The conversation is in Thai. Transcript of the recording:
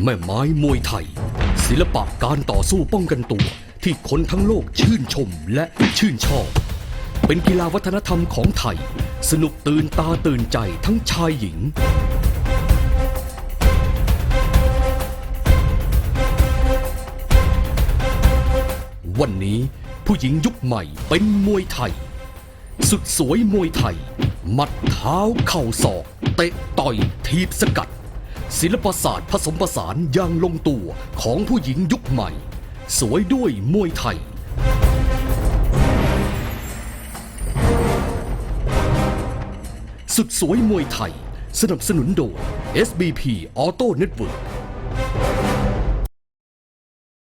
แม่ไม้มวยไทย ศิลปะการต่อสู้ป้องกันตัว ที่คนทั้งโลกชื่นชมและชื่นชอบ เป็นกีฬาวัฒนธรรมของไทย สนุกตื่นตาตื่นใจทั้งชายหญิง วันนี้ผู้หญิงยุคใหม่เป็นมวยไทย สุดสวยมวยไทย หมัดเท้าเข่าศอก เตะต่อยทีบสกัด ศิลปศาสตร์ผสมผสานอย่างลงตัวของผู้หญิงยุคใหม่ สวยด้วยมวยไทย สุดสวยมวยไทย สนับสนุนโดย SBP Auto Network